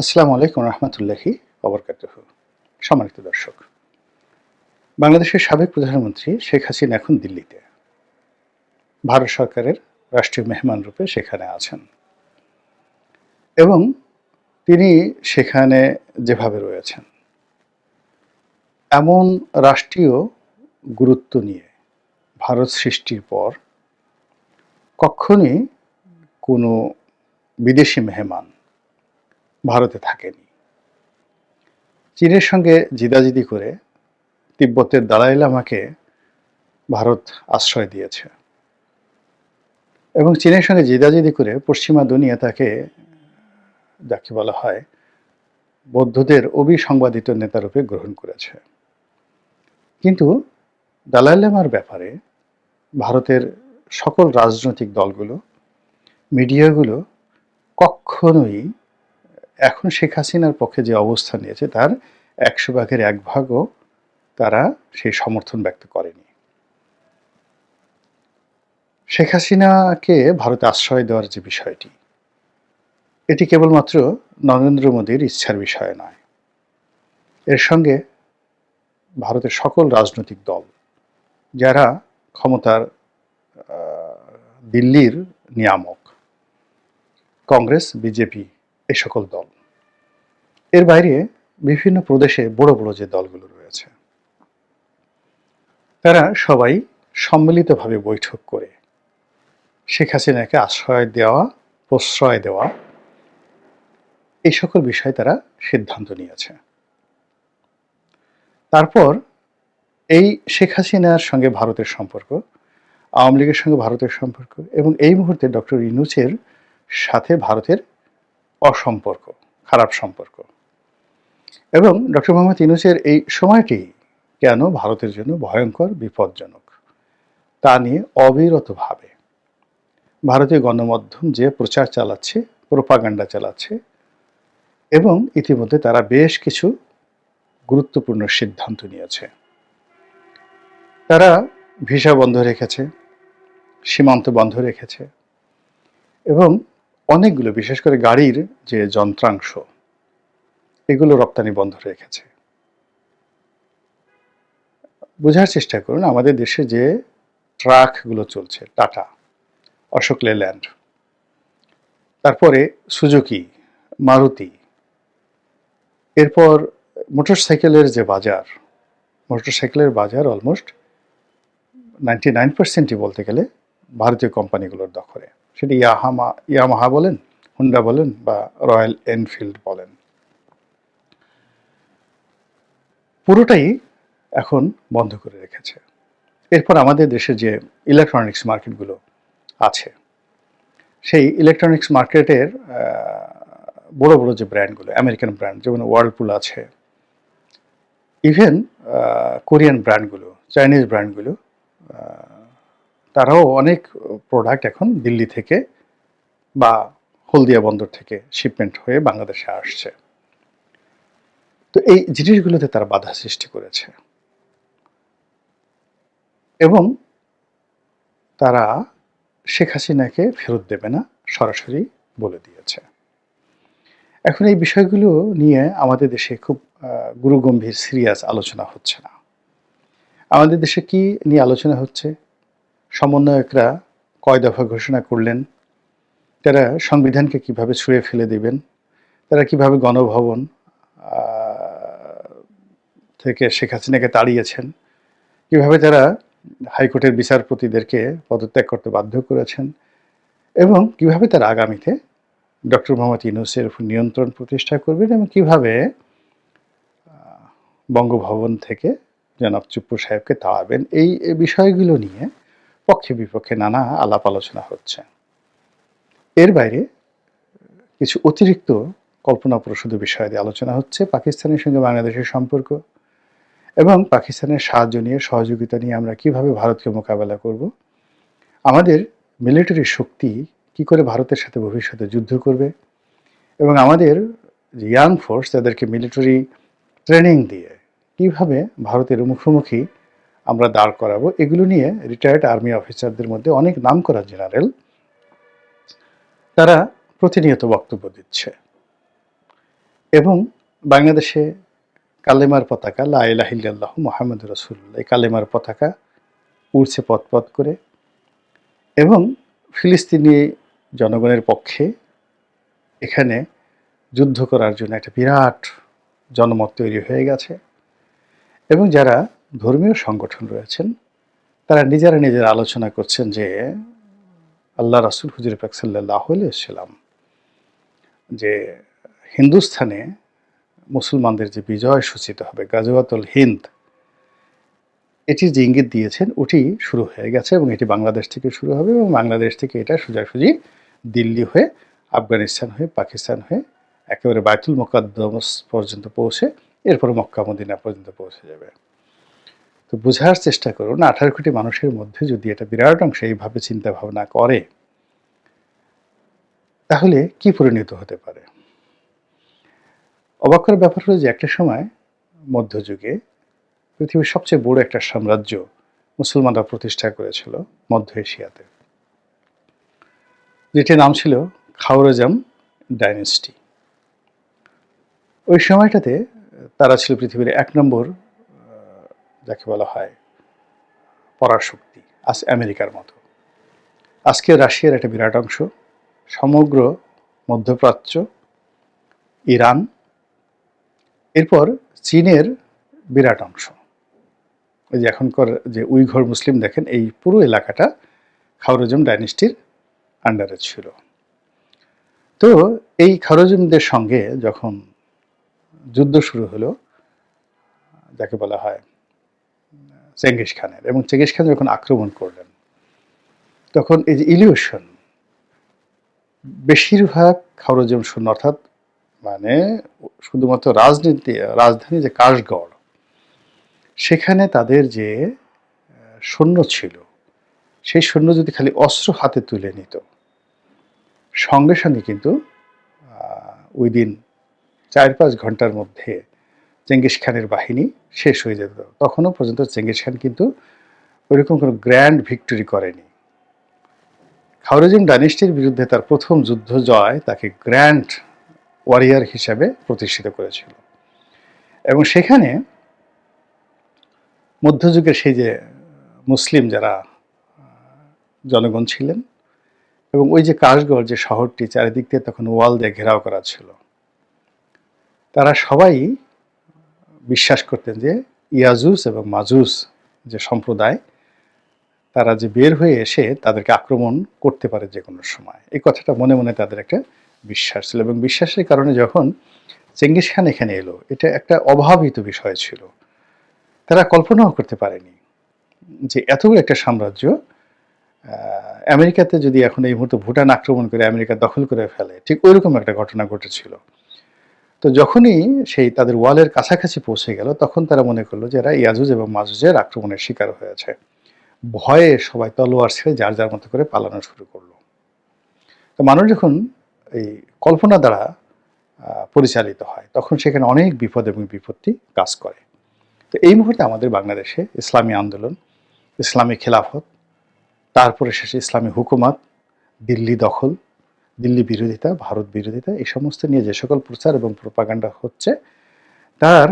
আসসালামু আলাইকুম রহমতুল্লাহি অবরকাতুহ সম্মানিত দর্শক, বাংলাদেশের সাবেক প্রধানমন্ত্রী শেখ হাসিনা এখন দিল্লিতে। ভারত সরকারের রাষ্ট্রীয় মেহমান রূপে সেখানে আছেন। এবং তিনি সেখানে যেভাবে রয়েছেন, এমন রাষ্ট্রীয় গুরুত্ব নিয়ে ভারত সৃষ্টির পর কখনই কোনো বিদেশি মেহমান ভারতে থাকেনি। চীনের সঙ্গে জিদাজিদি করে তিব্বতের দালাই লামাকে ভারত আশ্রয় দিয়েছে। এবং চীনের সঙ্গে জিদাজিদি করে পশ্চিমা দুনিয়া তাকে, যাকে বলা হয়, বৌদ্ধদের অবিসংবাদিত নেতারূপে গ্রহণ করেছে। কিন্তু দালাই লামার ব্যাপারে ভারতের সকল রাজনৈতিক দলগুলো, মিডিয়াগুলো কখনোই এখন শেখ হাসিনার পক্ষে যে অবস্থান নিয়েছে, তার একশো ভাগের এক ভাগও তারা সেই সমর্থন ব্যক্ত করেনি। শেখ হাসিনাকে ভারতে আশ্রয় দেওয়ার যে বিষয়টি, এটি কেবলমাত্র নরেন্দ্র মোদীর ইচ্ছার বিষয় নয়। এর সঙ্গে ভারতের সকল রাজনৈতিক দল, যারা ক্ষমতার দিল্লির নিয়ামক, কংগ্রেস, বিজেপি এই সকল দল। এর বাইরে বিভিন্ন প্রদেশে বড় বড় যে দলগুলো রয়েছে, তারা সবাই সম্মিলিতভাবে বৈঠক করে শেখ হাসিনাকে আশ্রয় দেওয়া, প্রশ্রয় দেওয়া, এই সকল বিষয়ে তারা সিদ্ধান্ত নিয়েছে। তারপর এই শেখ হাসিনার সঙ্গে ভারতের সম্পর্ক, আওয়ামী লীগের সঙ্গে ভারতের সম্পর্ক এবং এই মুহূর্তে ডক্টর ইনুচের সাথে ভারতের অসম্পর্ক, খারাপ সম্পর্ক। এবং ডক্টর মোহাম্মদ ইনুসের এই সময়টি কেন ভারতের জন্য ভয়ঙ্কর, বিপজ্জনক? তা নিয়ে অবিরতভাবে ভারতীয় গণমাধ্যম যে প্রচার চালাচ্ছে, প্রোপাগান্ডা চালাচ্ছে, এবং ইতিমধ্যে তারা বেশ কিছু গুরুত্বপূর্ণ সিদ্ধান্ত নিয়েছে। তারা ভিসা বন্ধ রেখেছে, সীমান্ত বন্ধ রেখেছে, এবং অনেকগুলো, বিশেষ করে গাড়ির যে যন্ত্রাংশ, এগুলো রপ্তানি বন্ধ রেখেছে বোঝার চেষ্টা করুন, আমাদের দেশে যে ট্রাকগুলো চলছে, টাটা, অশোক লেল্যান্ড, তারপরে সুজুকি, মারুতি, এরপর মোটরসাইকেলের যে বাজার, মোটরসাইকেলের বাজার অলমোস্ট নাইনটি নাইন পার্সেন্টই বলতে গেলে ভারতীয় কোম্পানিগুলোর দখলে। সেটি ইয়াহামা, ইয়ামাহা বলেন, হুন্ডা বলেন বা রয়্যাল এনফিল্ড বলেন। পুরোটাই এখন বন্ধ করে রেখেছে। এরপর আমাদের দেশে যে ইলেকট্রনিক্স মার্কেটগুলো আছে, সেই ইলেকট্রনিক্স মার্কেটের বড় বড় যে ব্র্যান্ডগুলো আমেরিকান ব্র্যান্ড যেমন ওয়ার্লপুল আছে ইভেন কোরিয়ান ব্র্যান্ডগুলো চাইনিজ ব্র্যান্ডগুলো তারাও অনেক প্রোডাক্ট এখন দিল্লি থেকে বা হলদিয়া বন্দর থেকে শিপমেন্ট হয়ে বাংলাদেশে আসছে। তো এই জিনিসগুলোতে তারা বাধা সৃষ্টি করেছে। এবং তারা শেখ হাসিনাকে ফেরত দেবে না, সরাসরি বলে দিয়েছে। এখন এই বিষয়গুলো নিয়ে আমাদের দেশে খুব গুরুগম্ভীর সিরিয়াস আলোচনা হচ্ছে না। আমাদের দেশে কি নিয়ে আলোচনা হচ্ছে? সমন্বয়করা কয় দফা ঘোষণা করলেন? তারা সংবিধানকে কীভাবে ছুঁড়ে ফেলে দেবেন? তারা কীভাবে গণভবন থেকে শেখ হাসিনাকে তাড়িয়েছেন? কীভাবে তারা হাইকোর্টের বিচারপতিদেরকে পদত্যাগ করতে বাধ্য করেছেন? এবং কীভাবে তারা আগামীতে ডক্টর মোহাম্মদ ইউনুসের উপর নিয়ন্ত্রণ প্রতিষ্ঠা করবেন? এবং কীভাবে বঙ্গভবন থেকে জনাব চুপ্পু সাহেবকে তাড়াবেন? এই বিষয়গুলো নিয়ে পক্ষে বিপক্ষে নানা আলাপ আলোচনা হচ্ছে। এর বাইরে কিছু অতিরিক্ত কল্পনাপ্রসূত বিষয় দিয়ে আলোচনা হচ্ছে পাকিস্তানের সঙ্গে বাংলাদেশের সম্পর্ক এবং পাকিস্তানের সাহায্য নিয়ে, সহযোগিতা নিয়ে আমরা কীভাবে ভারতকে মোকাবেলা করব, আমাদের মিলিটারি শক্তি কি করে ভারতের সাথে ভবিষ্যতে যুদ্ধ করবে এবং আমাদের ইয়াং ফোর্স তাদেরকে মিলিটারি ট্রেনিং দিয়ে কীভাবে ভারতের মুখোমুখি আমরা দাঁড় করাবো। এগুলো নিয়ে রিটায়ার্ড আর্মি অফিসারদের মধ্যে অনেক নাম করা জেনারেল তারা প্রতিনিয়ত বক্তব্য দিচ্ছে। এবং বাংলাদেশে কালেমার পতাকা, লা ইলাহা ইল্লাল্লাহু মুহাম্মাদুর এই কালেমার পতাকা উড়ছে পথ করে। এবং ফিলিস্তিনি জনগণের পক্ষে এখানে যুদ্ধ করার জন্য একটা বিরাট জনমত তৈরি হয়ে গেছে। এবং যারা ধর্মীয় সংগঠন রয়েছেন। তারা নিজেরা নিজেরা আলোচনা করছেন যে আল্লাহ রাসুল হুজুর পাক সাল্লাহ যে হিন্দুস্থানে মুসলমানদের যে বিজয় সূচিত হবে, গাজওয়াতুল হিন্দ এটির যে ইঙ্গিত দিয়েছেন, ওটি শুরু হয়ে গেছে এবং এটি বাংলাদেশ থেকে শুরু হবে এবং বাংলাদেশ থেকে এটা সোজাসুজি দিল্লি হয়ে, আফগানিস্তান হয়ে, পাকিস্তান হয়ে একেবারে বায়তুল মোকাদ্দমস পর্যন্ত পৌঁছে, এরপর মক্কা, মদিনা পর্যন্ত পৌঁছে যাবে। তো বোঝার চেষ্টা করুন, আঠারো কোটি মানুষের মধ্যে যদি এটা বিরাট অংশ এইভাবে চিন্তা ভাবনা করে, তাহলে কি পরিণত হতে পারে? অবাক করার ব্যাপার হলো যে একটা সময় মধ্যযুগে পৃথিবীর সবচেয়ে বড় একটা সাম্রাজ্য মুসলমানরা প্রতিষ্ঠা করেছিল মধ্য এশিয়াতে। যেটির নাম ছিল খাওরজাম ডাইনেস্টি। ওই সময়টাতে তারা ছিল পৃথিবীর এক নম্বর যাকে বলা হয় পরাশক্তি, আজ আমেরিকার মতো। আজকে রাশিয়ার একটা বিরাট অংশ, সমগ্র মধ্যপ্রাচ্য, ইরান, এরপর চীনের বিরাট অংশ। ওই যে এখনকার যে উইঘর মুসলিম দেখেন, এই পুরো এলাকাটা খাওরজম ডাইনেস্টির আন্ডারে ছিল। তো এই খাওরজমদের সঙ্গে যখন যুদ্ধ শুরু হলো, যাকে বলা হয় চেঙ্গিস খানের এবং চেঙ্গিস খান যখন আক্রমণ করলেন, তখন এই যে ইলিউশন, বেশিরভাগ খাওরজম শূন্য, অর্থাৎ মানে শুধুমাত্র রাজনীতি, রাজধানী যে কাশগড়, সেখানে তাদের যে সৈন্য ছিল, সেই সৈন্য যদি খালি অস্ত্র হাতে তুলে নিত, সঙ্গে সঙ্গে কিন্তু ওই দিন চার পাঁচ ঘণ্টার মধ্যে চেঙ্গিস খানের বাহিনী শেষ হয়ে যেত। তখনও পর্যন্ত চেঙ্গিস খান কিন্তু ওইরকম কোনো গ্র্যান্ড ভিক্টোরি করেনি। খাওরজিম ডাইনেস্টির বিরুদ্ধে তার প্রথম যুদ্ধ জয় তাকে গ্র্যান্ড ওয়ারিয়ার হিসাবে প্রতিষ্ঠিত করেছিল। এবং সেখানে মধ্যযুগের সেই যে মুসলিম যারা, জনগণ ছিলেন এবং ওই যে কাশগড় যে শহরটি চারিদিক দিয়ে তখন ওয়াল দিয়ে ঘেরাও করা ছিল, তারা সবাই বিশ্বাস করতেন যে ইয়াজুস এবং মাজুস যে সম্প্রদায়, তারা যে বের হয়ে এসে তাদেরকে আক্রমণ করতে পারে যে কোনো সময়। এই কথাটা মনে মনে তাদের একটা বিশ্বাস ছিল এবং বিশ্বাসের কারণে যখন চেঙ্গিস খান এখানে এলো, এটা একটা অভাবিত বিষয় ছিল। তারা কল্পনাও করতে পারেনি যে এতগুলো একটা সাম্রাজ্য আমেরিকাতে যদি এখন এই মুহূর্তে ভুটান আক্রমণ করে আমেরিকা দখল করে ফেলে, ঠিক ওইরকম একটা ঘটনা ঘটেছিল। তো যখনই সেই তাদের ওয়ালের কাছাকাছি পৌঁছে গেল, তখন তারা মনে করল যে এরা ইয়াজুজ এবং মাজুজের আক্রমণের শিকার হয়েছে ভয়ে সবাই তলোয়ার ছেড়ে যার যার মতো করে পালানো শুরু করল। তো মানুষ যখন এই কল্পনা দ্বারা পরিচালিত হয়, তখন সেখানে অনেক বিপদ এবং বিপত্তি কাজ করে। তো এই মুহূর্তে আমাদের বাংলাদেশে ইসলামী আন্দোলন, ইসলামী খেলাফত, তারপরে শেষে ইসলামী হুকুমাত, দিল্লি দখল দিল্লি বিরোধিতা, ভারত বিরোধিতা, এই সমস্ত নিয়ে যে সকল প্রচার এবং প্রোপাগান্ডা হচ্ছে, তার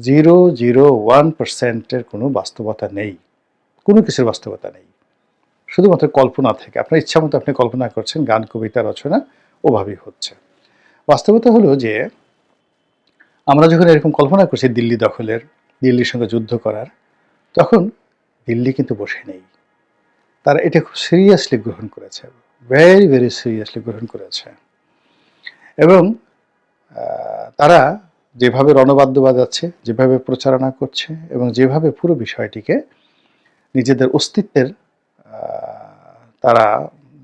জিরো জিরো ওয়ান পার্সেন্টের কোনো বাস্তবতা নেই। কোনো কিছুর বাস্তবতা নেই। শুধুমাত্র কল্পনা থেকে। আপনার ইচ্ছা মতো আপনি কল্পনা করছেন, গান, কবিতা, রচনা, ওভাবেই হচ্ছে। বাস্তবতা হলো যে, আমরা যখন এরকম কল্পনা করছি দিল্লি দখলের, দিল্লির সঙ্গে যুদ্ধ করার, তখন দিল্লি কিন্তু বসে নেই। তারা এটা খুব সিরিয়াসলি গ্রহণ করেছে। ভেরি ভেরি সিরিয়াসলি গ্রহণ করেছে। এবং তারা যেভাবে রণবাদ্য বাজাচ্ছে, যেভাবে প্রচারণা করছে এবং যেভাবে পুরো বিষয়টিকে নিজেদের অস্তিত্বের তারা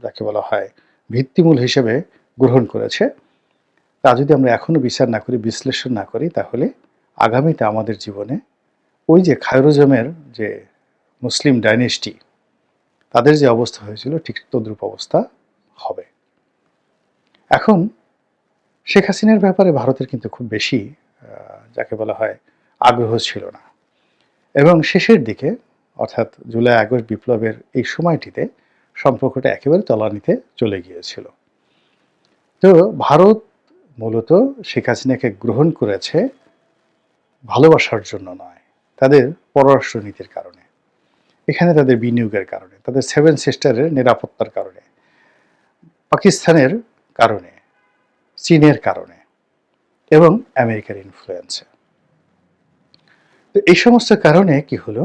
যাকে বলা হয় ভিত্তিমূল হিসেবে গ্রহণ করেছে, তা যদি আমরা এখনও বিচার না করি, বিশ্লেষণ না করি, তাহলে আগামীতে আমাদের জীবনে ওই যে খায়রোজমের যে মুসলিম ডাইনেস্টি তাদের যে অবস্থা হয়েছিল, ঠিক তদ্রূপ অবস্থা হবে। এখন শেখ হাসিনার ব্যাপারে ভারতের কিন্তু খুব বেশি যাকে বলা হয় আগ্রহ ছিল না। এবং শেষের দিকে, অর্থাৎ জুলাই, আগস্ট বিপ্লবের এই সময়টিতে সম্পর্কটা একেবারে তলানিতে চলে গিয়েছিল। তো ভারত মূলত শেখ হাসিনাকে গ্রহণ করেছে ভালোবাসার জন্য নয়, তাদের পররাষ্ট্রনীতির কারণে। এখানে তাদের বিনিয়োগের কারণে, তাদের সেভেন সিস্টারের নিরাপত্তার কারণে, পাকিস্তানের কারণে, চীনের কারণে এবং আমেরিকার ইনফ্লুয়েন্সে তো এই সমস্ত কারণে কি হলো?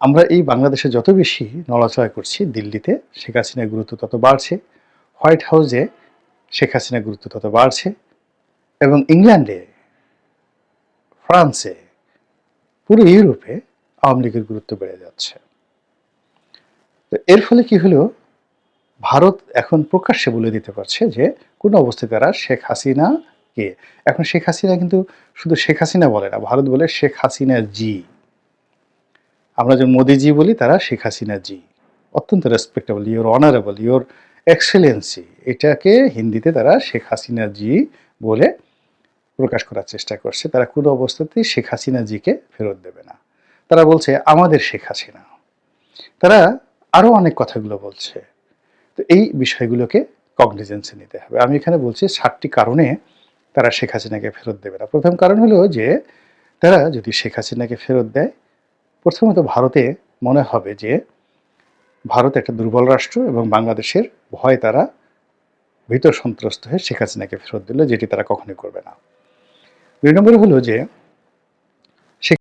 আমরা এই বাংলাদেশে যত বেশি নড়াচড়া করছি দিল্লিতে, শেখ হাসিনার গুরুত্ব তত বাড়ছে। হোয়াইট হাউসে শেখ হাসিনার গুরুত্ব তত বাড়ছে এবং ইংল্যান্ডে, ফ্রান্সে, পুরো ইউরোপে আওয়ামী লীগের গুরুত্ব বেড়ে যাচ্ছে। তো এর ফলে কি হলো? ভারত এখন প্রকাশ্যে বলে দিতে পারছে যে, কোন অবস্থায় তারা শেখ হাসিনা কে? এখন শেখ হাসিনা কিন্তু শুধু শেখ হাসিনা বলে না, ভারত বলে শেখ হাসিনা জি। আমরা যে মোদিজি বলি, তারা শেখ হাসিনা জি। অত্যন্ত respectable your honourable your excellency এটাকে হিন্দিতে তারা শেখ হাসিনা জি বলে প্রকাশ করার চেষ্টা করছে। তারা কোনো অবস্থাতেই শেখ হাসিনা জিকে ফেরত দেবে না। তারা বলছে, আমাদের শেখ হাসিনা। তারা আরও অনেক কথাগুলো বলছে। তো এই বিষয়গুলোকে কগনিজেন্সে নিতে হবে। আমি এখানে বলছি সাতটি কারণে তারা শেখ হাসিনাকে ফেরত দেবে না। প্রথম কারণ হলো যে, তারা যদি শেখ হাসিনাকে ফেরত দেয়, প্রথমত ভারতে মনে হবে যে, ভারত একটা দুর্বল রাষ্ট্র এবং বাংলাদেশের ভয় তারা ভিতর সন্ত্রস্ত হয়ে শেখ হাসিনাকে ফেরত দিল, যেটি তারা কখনোই করবে না। দুই নম্বর হলো যে